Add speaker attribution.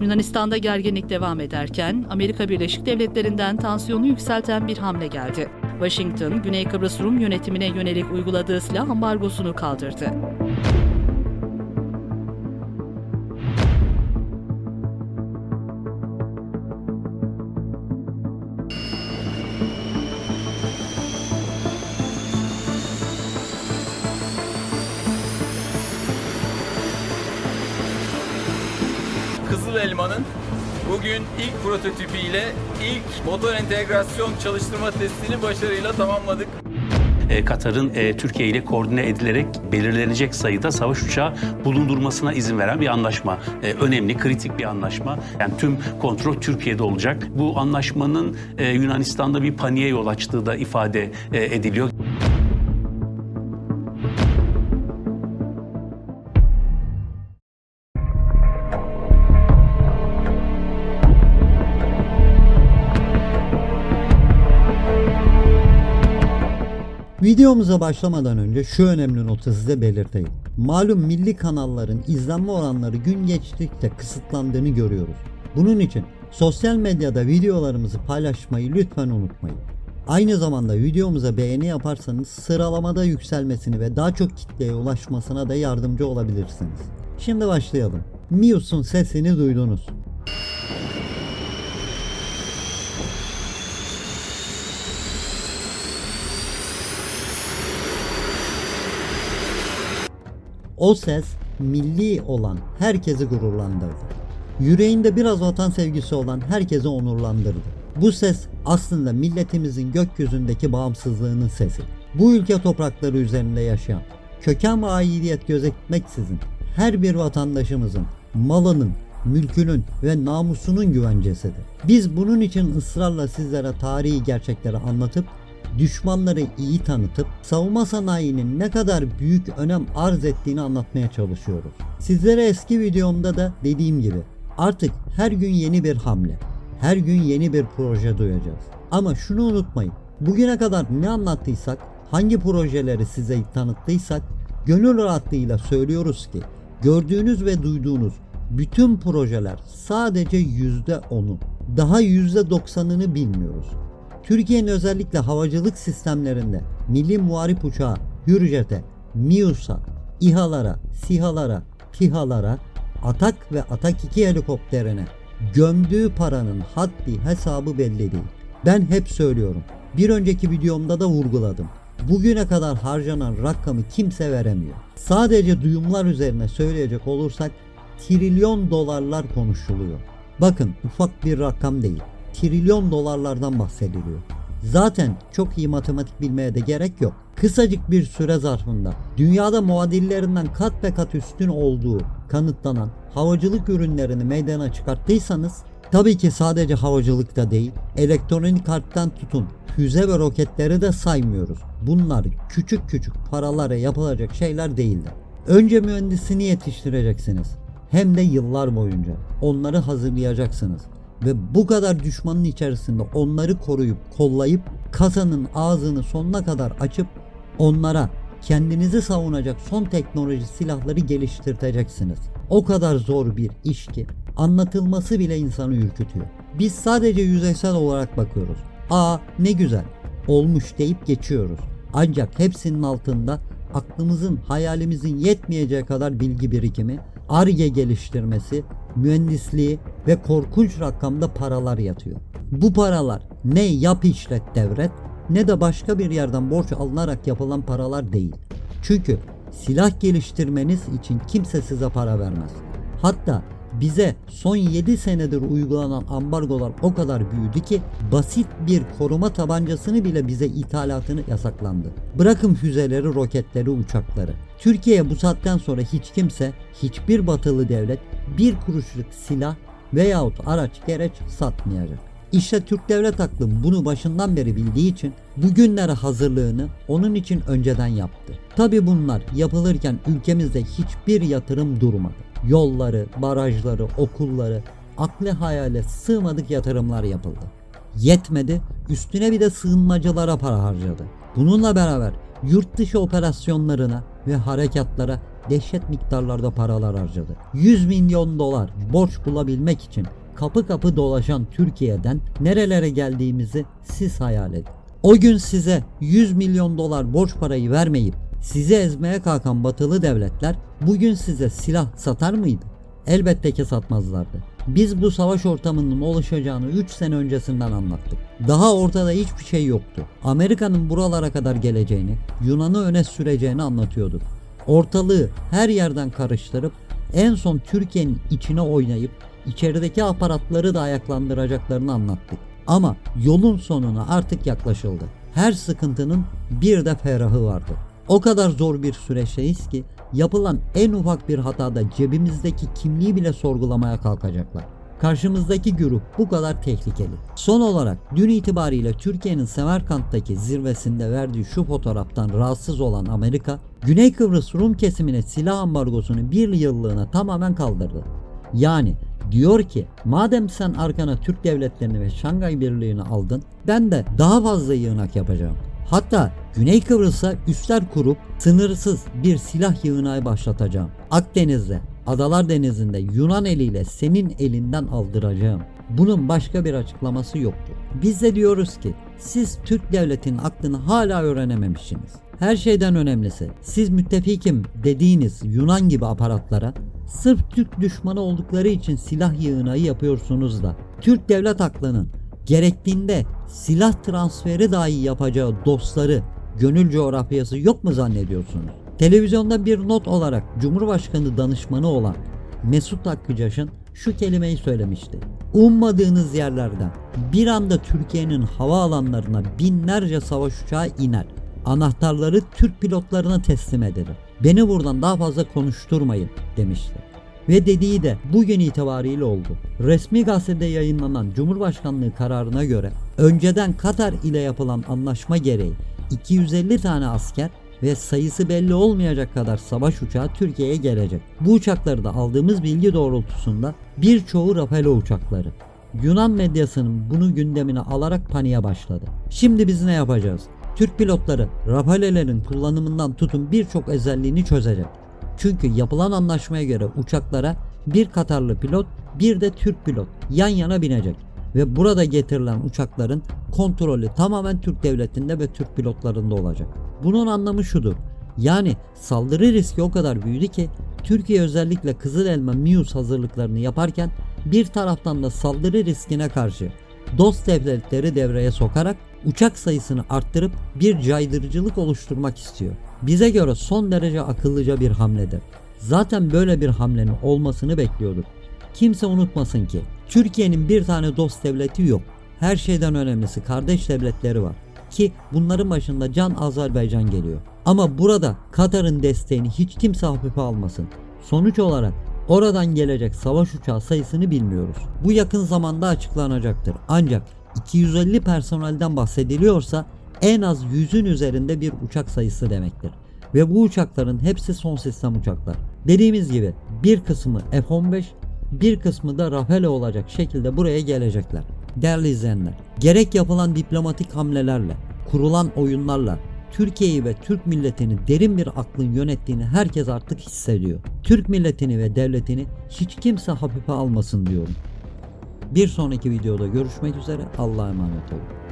Speaker 1: Yunanistan'da gerginlik devam ederken Amerika Birleşik Devletleri'nden tansiyonu yükselten bir hamle geldi. Washington, Güney Kıbrıs Rum yönetimine yönelik uyguladığı silah ambargosunu kaldırdı.
Speaker 2: Elma'nın bugün ilk prototipiyle ilk motor entegrasyon çalıştırma testini başarıyla tamamladık.
Speaker 3: E, Katar'ın e, Türkiye ile koordine edilerek belirlenecek sayıda savaş uçağı bulundurmasına izin veren bir anlaşma. E, önemli, kritik bir anlaşma. Yani tüm kontrol Türkiye'de olacak. Bu anlaşmanın Yunanistan'da bir paniğe yol açtığı da ifade ediliyor.
Speaker 4: Videomuza başlamadan önce şu önemli notu size belirteyim. Malum milli kanalların izlenme oranları gün geçtikçe kısıtlandığını görüyoruz. Bunun için sosyal medyada videolarımızı paylaşmayı lütfen unutmayın. Aynı zamanda videomuza beğeni yaparsanız sıralamada yükselmesini ve daha çok kitleye ulaşmasına da yardımcı olabilirsiniz. Şimdi başlayalım. Mius'un sesini duydunuz. O ses milli olan herkesi gururlandırdı. Yüreğinde biraz vatan sevgisi olan herkesi onurlandırdı. Bu ses aslında milletimizin gökyüzündeki bağımsızlığının sesi. Bu ülke toprakları üzerinde yaşayan, köken ve aidiyet gözetmeksizin her bir vatandaşımızın malının, mülkünün ve namusunun güvencesidir. Biz bunun için ısrarla sizlere tarihi gerçekleri anlatıp düşmanları iyi tanıtıp savunma sanayinin ne kadar büyük önem arz ettiğini anlatmaya çalışıyoruz. Sizlere eski videomda da dediğim gibi artık her gün yeni bir hamle, her gün yeni bir proje duyacağız. Ama şunu unutmayın. Bugüne kadar ne anlattıysak, hangi projeleri size tanıttıysak gönül rahatlığıyla söylüyoruz ki gördüğünüz ve duyduğunuz bütün projeler sadece %10'u. Daha %90'ını bilmiyoruz. Türkiye'nin özellikle havacılık sistemlerinde milli muharip uçağı Hürjet'e, MİUS'a, İHA'lara, SİHA'lara, TİHA'lara, Atak ve Atak 2 helikopterine gömdüğü paranın haddi hesabı belli değil. Ben hep söylüyorum. Bir önceki videomda da vurguladım. Bugüne kadar harcanan rakamı kimse veremiyor. Sadece duyumlar üzerine söyleyecek olursak trilyon dolarlar konuşuluyor. Bakın ufak bir rakam değil trilyon dolarlardan bahsediliyor. Zaten çok iyi matematik bilmeye de gerek yok. Kısacık bir süre zarfında dünyada muadillerinden kat be kat üstün olduğu kanıtlanan havacılık ürünlerini meydana çıkarttıysanız tabii ki sadece havacılıkta değil elektronik harpten tutun füze ve roketleri de saymıyoruz. Bunlar küçük küçük paralara yapılacak şeyler değildir. Önce mühendisini yetiştireceksiniz. Hem de yıllar boyunca. Onları hazırlayacaksınız ve bu kadar düşmanın içerisinde onları koruyup kollayıp kasanın ağzını sonuna kadar açıp onlara kendinizi savunacak son teknoloji silahları geliştirteceksiniz. O kadar zor bir iş ki anlatılması bile insanı ürkütüyor. Biz sadece yüzeysel olarak bakıyoruz. Aa ne güzel olmuş deyip geçiyoruz. Ancak hepsinin altında aklımızın hayalimizin yetmeyeceği kadar bilgi birikimi, ARGE geliştirmesi, mühendisliği ve korkunç rakamda paralar yatıyor. Bu paralar ne yap işlet devret ne de başka bir yerden borç alınarak yapılan paralar değil. Çünkü silah geliştirmeniz için kimse size para vermez. Hatta bize son 7 senedir uygulanan ambargolar o kadar büyüdü ki basit bir koruma tabancasını bile bize ithalatını yasaklandı. Bırakın füzeleri, roketleri, uçakları. Türkiye'ye bu saatten sonra hiç kimse, hiçbir batılı devlet bir kuruşluk silah veyahut araç gereç satmayacak. İşte Türk devlet aklı bunu başından beri bildiği için bugünlere hazırlığını onun için önceden yaptı. Tabi bunlar yapılırken ülkemizde hiçbir yatırım durmadı. Yolları, barajları, okulları, aklı hayale sığmadık yatırımlar yapıldı. Yetmedi, üstüne bir de sığınmacılara para harcadı. Bununla beraber yurt dışı operasyonlarına ve harekatlara dehşet miktarlarda paralar harcadı. 100 milyon dolar borç bulabilmek için kapı kapı dolaşan Türkiye'den nerelere geldiğimizi siz hayal edin. O gün size 100 milyon dolar borç parayı vermeyip sizi ezmeye kalkan batılı devletler bugün size silah satar mıydı? Elbette ki satmazlardı. Biz bu savaş ortamının oluşacağını 3 sene öncesinden anlattık. Daha ortada hiçbir şey yoktu. Amerika'nın buralara kadar geleceğini, Yunan'ı öne süreceğini anlatıyorduk. Ortalığı her yerden karıştırıp en son Türkiye'nin içine oynayıp içerideki aparatları da ayaklandıracaklarını anlattık. Ama yolun sonuna artık yaklaşıldı. Her sıkıntının bir de ferahı vardı. O kadar zor bir süreçteyiz ki yapılan en ufak bir hatada cebimizdeki kimliği bile sorgulamaya kalkacaklar. Karşımızdaki güruh bu kadar tehlikeli. Son olarak dün itibariyle Türkiye'nin Semerkant'taki zirvesinde verdiği şu fotoğraftan rahatsız olan Amerika, Güney Kıbrıs Rum kesimine silah ambargosunu bir yıllığına tamamen kaldırdı. Yani diyor ki madem sen arkana Türk devletlerini ve Şangay Birliği'ni aldın ben de daha fazla yığınak yapacağım. Hatta Güney Kıbrıs'a üsler kurup sınırsız bir silah yığınağı başlatacağım. Akdeniz'de, Adalar Denizi'nde Yunan eliyle senin elinden aldıracağım. Bunun başka bir açıklaması yoktu. Biz de diyoruz ki siz Türk devletinin aklını hala öğrenememişsiniz. Her şeyden önemlisi siz müttefikim dediğiniz Yunan gibi aparatlara sırf Türk düşmanı oldukları için silah yığınağı yapıyorsunuz da Türk devlet aklının gerektiğinde silah transferi dahi yapacağı dostları, gönül coğrafyası yok mu zannediyorsunuz? Televizyonda bir not olarak Cumhurbaşkanı danışmanı olan Mesut Hakkıcaş'ın şu kelimeyi söylemişti. Ummadığınız yerlerden bir anda Türkiye'nin havaalanlarına binlerce savaş uçağı iner. Anahtarları Türk pilotlarına teslim edilir. Beni buradan daha fazla konuşturmayın demişti. Ve dediği de bugün itibariyle oldu. Resmi gazetede yayınlanan Cumhurbaşkanlığı kararına göre önceden Katar ile yapılan anlaşma gereği 250 tane asker ve sayısı belli olmayacak kadar savaş uçağı Türkiye'ye gelecek. Bu uçakları da aldığımız bilgi doğrultusunda birçoğu Rafale uçakları. Yunan medyasının bunu gündemine alarak paniğe başladı. Şimdi biz ne yapacağız? Türk pilotları Rafale'lerin kullanımından tutun birçok özelliğini çözecek. Çünkü yapılan anlaşmaya göre uçaklara bir Katarlı pilot bir de Türk pilot yan yana binecek ve burada getirilen uçakların kontrolü tamamen Türk devletinde ve Türk pilotlarında olacak. Bunun anlamı şudur. Yani saldırı riski o kadar büyüdü ki Türkiye özellikle Kızıl Elma MİUS hazırlıklarını yaparken bir taraftan da saldırı riskine karşı dost devletleri devreye sokarak uçak sayısını arttırıp bir caydırıcılık oluşturmak istiyor. Bize göre son derece akıllıca bir hamledir. Zaten böyle bir hamlenin olmasını bekliyorduk. Kimse unutmasın ki Türkiye'nin bir tane dost devleti yok. Her şeyden önemlisi kardeş devletleri var. Ki bunların başında Can Azerbaycan geliyor. Ama burada Katar'ın desteğini hiç kimse hafife almasın. Sonuç olarak oradan gelecek savaş uçağı sayısını bilmiyoruz. Bu yakın zamanda açıklanacaktır. Ancak 250 personelden bahsediliyorsa en az 100'ün üzerinde bir uçak sayısı demektir. Ve bu uçakların hepsi son sistem uçaklar. Dediğimiz gibi bir kısmı F-15, bir kısmı da Rafale olacak şekilde buraya gelecekler. Değerli izleyenler, gerek yapılan diplomatik hamlelerle, kurulan oyunlarla Türkiye'yi ve Türk milletini derin bir aklın yönettiğini herkes artık hissediyor. Türk milletini ve devletini hiç kimse hafife almasın diyorum. Bir sonraki videoda görüşmek üzere. Allah'a emanet olun.